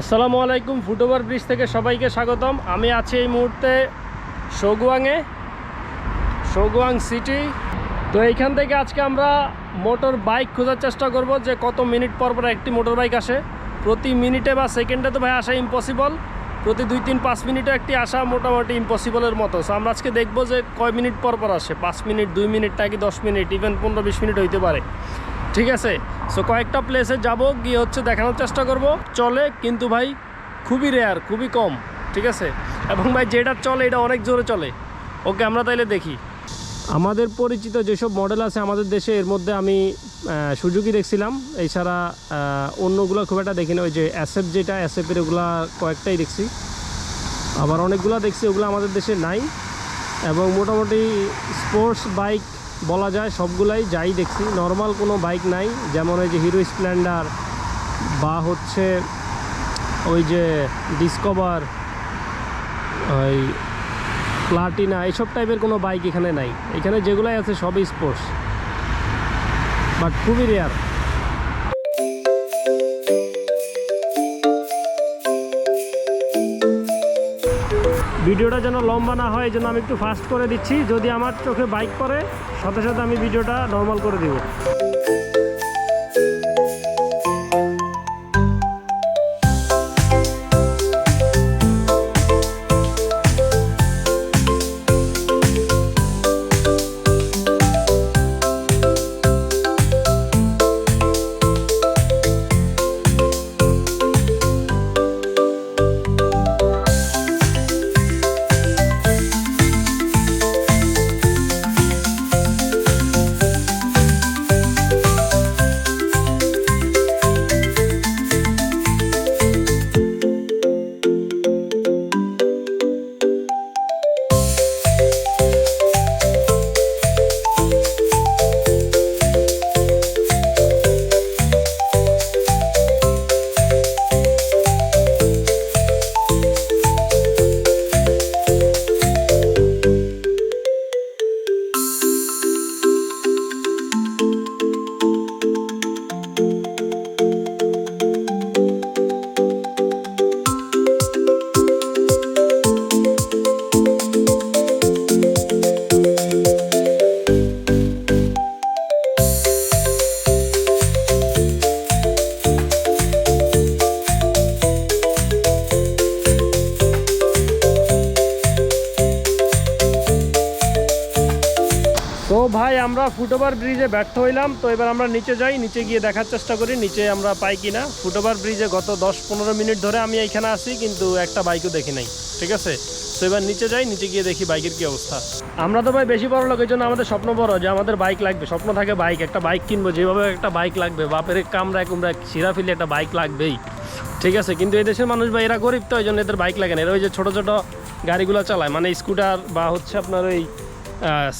আসসালামু আলাইকুম, foot over bridge থেকে সবাইকে স্বাগতম। আমি আছি এই মুহূর্তে সগুয়াংয়ে সগুয়াং সিটি। তো এইখান থেকে আজকে আমরা মোটর বাইক খোঁজার চেষ্টা করব যে কত মিনিট পর পর একটি মোটর বাইক আসে। প্রতি মিনিটে বা সেকেন্ডে তো ভাই আসা ইম্পসিবল প্রতি দুই, তিন, পাঁচ মিনিটে একটি আসা মোটামুটি ইম্পসিবলের মতো। সো আমরা আজকে দেখব যে কয় মিনিট পর পর আসে। পাঁচ মিনিট, দুই মিনিট নাকি দশ মিনিট ইভেন পনেরো, বিশ মিনিট হইতে পারে। ঠিক আছে? সো কয়েকটা প্লেসে যাব, গিয়ে হচ্ছে দেখানোর চেষ্টা করব। চলে, কিন্তু ভাই, খুবই রেয়ার খুবই কম, ঠিক আছে? এবং ভাই, যেটা চলে, এটা অনেক জোরে চলে। ওকে আমরা তাইলে দেখি। আমাদের পরিচিত যেসব মডেল আছে আমাদের দেশে, এর মধ্যে আমি সুযোগই দেখছিলাম। এছাড়া অন্যগুলো খুব একটা দেখি না ওই যে অ্যাসেপ যেটা অ্যাসেপের ওগুলা কয়েকটাই দেখছি। আবার অনেকগুলো দেখছি, ওগুলো আমাদের দেশে নাই। এবং মোটামুটি স্পোর্টস বাইক বলা যায় সবগুলাই যাই দেখছি। নর্মাল কোনো বাইক নাই, যেমন ওই যে হিরো স্প্লেন্ডার বা হচ্ছে ওই যে ডিসকভার ওই প্লাটিনা এইসব টাইপের কোনো বাইক এখানে নাই। এখানে যেগুলাই আছে সবই স্পোর্টস বাট খুবই রেয়ার ভিডিওটা যেন লম্বা না হয়, এই আমি একটু ফাস্ট করে দিচ্ছি। যদি আমার চোখে বাইক করে সাথে সাথে আমি ভিডিওটা নর্মাল করে দিব। আমরা ফুটওভার ব্রিজে ব্যর্থ হইলাম, তো এবার আমরা নিচে যাই, নিচে গিয়ে দেখার চেষ্টা করি, নিচে আমরা পাই কিনা। ফুটওভার ব্রিজে গত দশ পনেরো মিনিট ধরে আমি এইখানে আসি কিন্তু একটা বাইকও দেখি নাই, ঠিক আছে? তো এবার নিচে যাই, নিচে গিয়ে দেখি বাইকের কি অবস্থা। আমরা তো ভাই বেশি বড় লোক, এই জন্য আমাদের স্বপ্ন বড় যে আমাদের বাইক লাগবে, স্বপ্ন থাকে বাইক একটা বাইক কিনবো, যেভাবে একটা বাইক লাগবে, বাপের কামড়ায় কুমড়ায় শিরা ফিলে একটা বাইক লাগবেই, ঠিক আছে? কিন্তু এই দেশের মানুষ বা এরা গরিব তো ওই জন্য এদের বাইক লাগে না। এরা ওই যে ছোটো ছোটো গাড়িগুলো চালায় মানে স্কুটার বা হচ্ছে আপনার ওই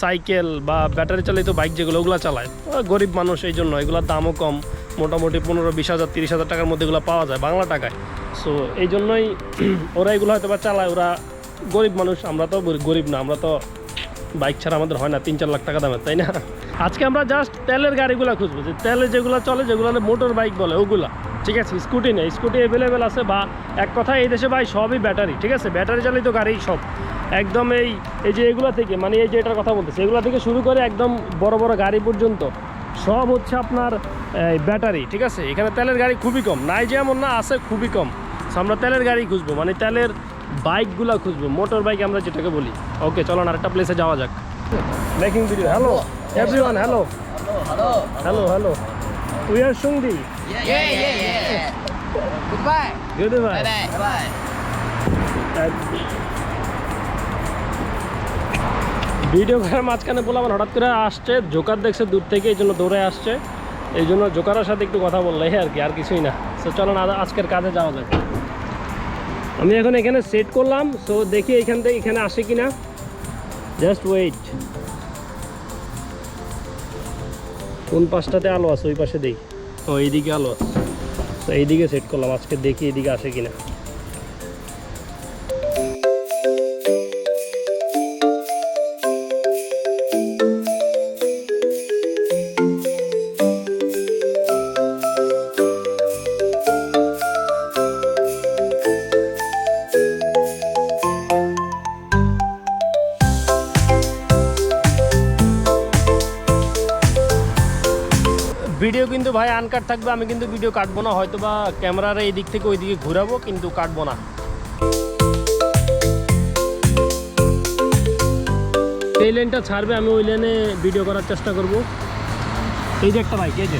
সাইকেল বা ব্যাটারি চালিত বাইক যেগুলো, ওগুলো চালায়। গরিব মানুষ এই জন্য এগুলোর দামও কম। মোটামুটি পনেরো, বিশ হাজার, তিরিশ হাজার টাকার মধ্যে এগুলো পাওয়া যায় বাংলা টাকায়। সো এই জন্যই ওরা এগুলো হয়তো বা চালায়। ওরা গরিব মানুষ, আমরা তো গরিব না, আমরা তো বাইক ছাড়া আমাদের হয় না, তিন, চার লাখ টাকা দামের, তাই না? আজকে আমরা জাস্ট তেলের গাড়িগুলো খুঁজবো। যে তেলে যেগুলো চলে যেগুলো মোটর বাইক বলে, ওগুলা। ঠিক আছে, স্কুটি নেই। স্কুটি অ্যাভেলেবেল আছে বা এক কথায় এই দেশে ভাই সবই ব্যাটারি, ঠিক আছে? ব্যাটারি চালিত গাড়ি সব। একদম এই এই যে এগুলো থেকে মানে এই যে এটার কথা বলতেছে এগুলো থেকে শুরু করে একদম বড় বড় গাড়ি পর্যন্ত সব হচ্ছে আপনার ব্যাটারি ঠিক আছে? এখানে তেলের গাড়ি খুবই কম নাই যেমন না আছে খুবই কম। আমরা তেলের গাড়ি খুঁজবো মানে তেলের বাইকগুলো খুঁজবো মোটর বাইক আমরা যেটাকে বলি। ওকে চলো না আরেকটা প্লেসে যাওয়া যাক। Making video hello everyone hello hello hello we are yeah. Good bye bye. Bye. Video করার মাঝখানে বললাম, হঠাৎ করে আসছে, জোকার দেখছে দূর থেকে, এই জন্য দৌড়ে আসছে। এই জন্য জোকারের সাথে একটু কথা বললে হ্যাঁ আর কি, আর কিছুই না। সো চলো না আজকের কাজে যাওয়া যাক। আমি এখন এখানে সেট করলাম সো দেখি এখান থেকে এখানে আসে কি না জাস্ট ওয়েট কোন পাশটাতে আলো আছে, ওই পাশে দেখি ও এইদিকে আলো আছে। তো এইদিকে সেট করলাম, আজকে দেখি এইদিকে আসে কিনা ভাই আনকাট থাকবে, আমি কিন্তু ভিডিও কাটবো না হয়তো বা ক্যামেরার এই দিক থেকে ওই দিকে ঘুরাবো, কিন্তু কাটবো না। এই লাইনটা ছাড়বে, আমি ওই লেনে ভিডিও করার চেষ্টা করব। এই যে একটা বাইক এই যে।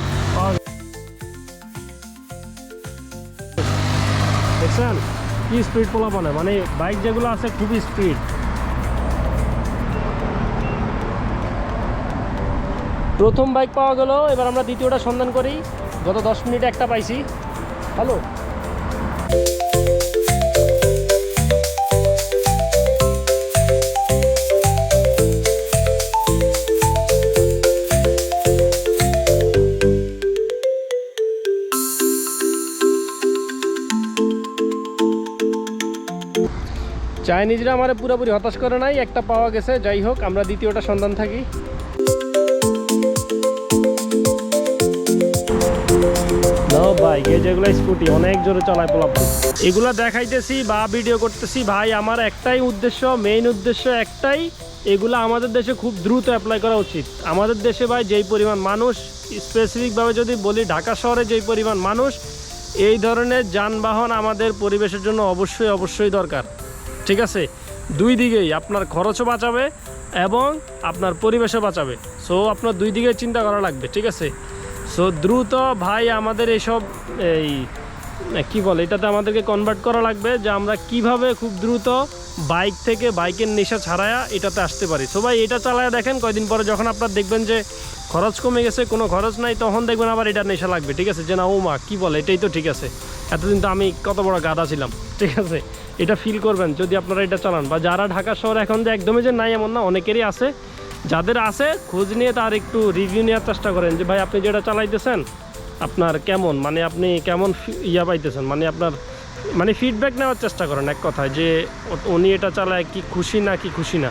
দেখছেন? কি স্পিড পোলা মানে বাইক যেগুলো আছে, খুবই স্পিড প্রথম বাইক পাওয়া গেল, এবার আমরা দ্বিতীয়টা সন্ধান করি। গত দশ মিনিটে একটা পাইছি। হ্যালো? চাইনিজরা আমার পুরোপুরি হতাশ করে নাই, একটা পাওয়া গেছে, যাই হোক, আমরা দ্বিতীয়টা সন্ধান থাকি। ভাই যেগুলো স্কুটি, অনেক জোরে চালায় পোলাপান। এগুলো দেখাইতেছি বা ভিডিও করতেছি, ভাই, আমার একটাই উদ্দেশ্য মেইন উদ্দেশ্য একটাই, এগুলো আমাদের দেশে খুব দ্রুত অ্যাপ্লাই করা উচিত। আমাদের দেশে, ভাই, যেই পরিমাণ মানুষ স্পেসিফিকভাবে যদি বলি, ঢাকা শহরে যেই পরিমাণ মানুষ, এই ধরনের যানবাহন আমাদের পরিবেশের জন্য অবশ্যই অবশ্যই দরকার। ঠিক আছে? দুই দিকেই আপনার খরচও বাঁচাবে এবং আপনার পরিবেশও বাঁচাবে। সো আপনার দুই দিকে চিন্তা করা লাগবে, ঠিক আছে? সো দ্রুত ভাই আমাদের এসব এই কি বলে, এটাতে আমাদেরকে কনভার্ট করা লাগবে যে আমরা কীভাবে খুব দ্রুত বাইক থেকে বাইকের নেশা ছাড়ায়া এটাতে আসতে পারি। সো ভাই, এটা চালায় দেখেন, কয়দিন পরে যখন আপনার দেখবেন যে খরচ কমে গেছে, কোনো খরচ নাই, তখন দেখবেন আবার এটা নেশা লাগবে, ঠিক আছে? যে, না, ও মা, কী বলে, এটাই তো ঠিক আছে। এতদিন তো আমি কত বড় গাদা ছিলাম, ঠিক আছে? এটা ফিল করবেন, যদি আপনারা এটা চালান। বা যারা ঢাকা শহরে এখন যে একদমই যে নাই এমন না, অনেকেরই আছে। যাদের আছে, খোঁজ নিয়ে তার একটু রিভিউ নেওয়ার চেষ্টা করেন যে, ভাই, আপনি যেটা চালাইতেছেন, আপনার কেমন? মানে আপনি কেমন ইয়া পাইতেছেন? মানে আপনার মানে ফিডব্যাক নেওয়ার চেষ্টা করেন এক কথায় যে উনি এটা চালায় কি খুশি না কি খুশি না।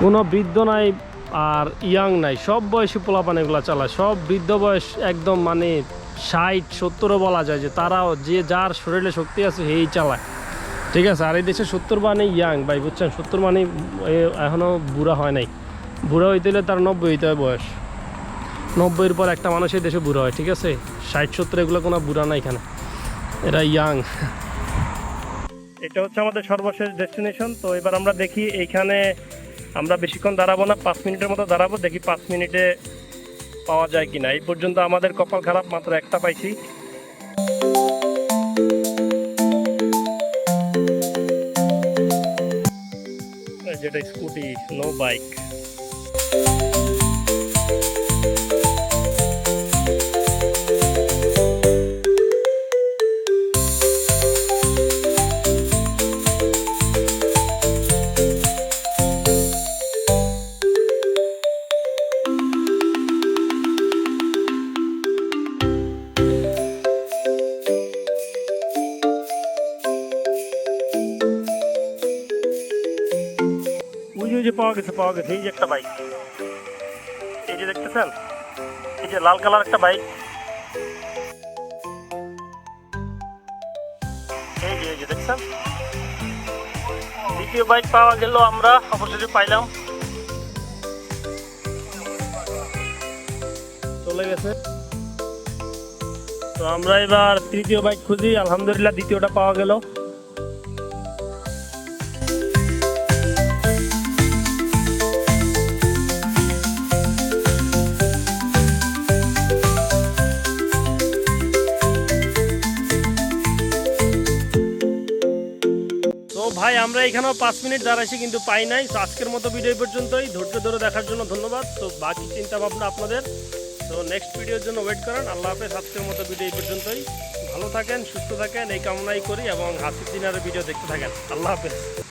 কোনো বৃদ্ধ নাই আর ইয়াং নাই, সব বয়সী পোলাপান এগুলো চালায়। সব বৃদ্ধ বয়স একদম মানে ষাট, সত্তরও বলা যায় যে, তারাও যে যার শরীরে শক্তি আছে সেই চালায়। ঠিক আছে, আর এই দেশে সত্তর মানে ইয়াং ভাই, বুঝছেন? সত্তর মানে এখনও বুড়া হয় নাই। বুড়া হইতে হলে তার নব্বই হইতে হয় বয়স। নব্বইয়ের পর একটা মানুষ এই দেশে বুড়া হয়, ঠিক আছে? ষাট, সত্তর এগুলো কোনো বুড়া নাই এখানে। এরা ইয়াং এটা হচ্ছে আমাদের সর্বশেষ ডেস্টিনেশন তো এবার আমরা দেখি এইখানে আমরা বেশিক্ষণ দাঁড়াবো না, পাঁচ মিনিটের মতো দাঁড়াবো। দেখি পাঁচ মিনিটে পাওয়া যায় কিনা। এই পর্যন্ত আমাদের কপাল খারাপ, মাত্র একটা পাইছি। যেটা স্কুটি নো বাইক। পাওয়া গেছে পাওয়া গেছে এই যে একটা বাইক এই যে দেখতেছেন? এই যে লাল কালার একটা বাইক এই যে এই যে দেখছেন? দ্বিতীয় বাইক পাওয়া গেল আমরা, অবশেষে পাইলাম। চলে গেছে। তো আমরা এবার তৃতীয় বাইক খুঁজি, আলহামদুলিল্লাহ দ্বিতীয়টা পাওয়া গেল। ভাই, আমরা এখানেও পাঁচ মিনিট দাঁড়াইছি, কিন্তু পাই নাই। তো আজকের মতো ভিডিও পর্যন্তই। ধৈর্য ধরে দেখার জন্য ধন্যবাদ। তো বাকি চিন্তা ভাবনা আপনাদের। তো নেক্সট ভিডিওর জন্য ওয়েট করেন। আল্লাহ হাফেজ, আজকের মতো ভিডিও পর্যন্তই। ভালো থাকেন, সুস্থ থাকেন, এই কামনাই করি এবং হাসির দিনারের ভিডিও দেখতে থাকেন। আল্লাহ হাফেজ।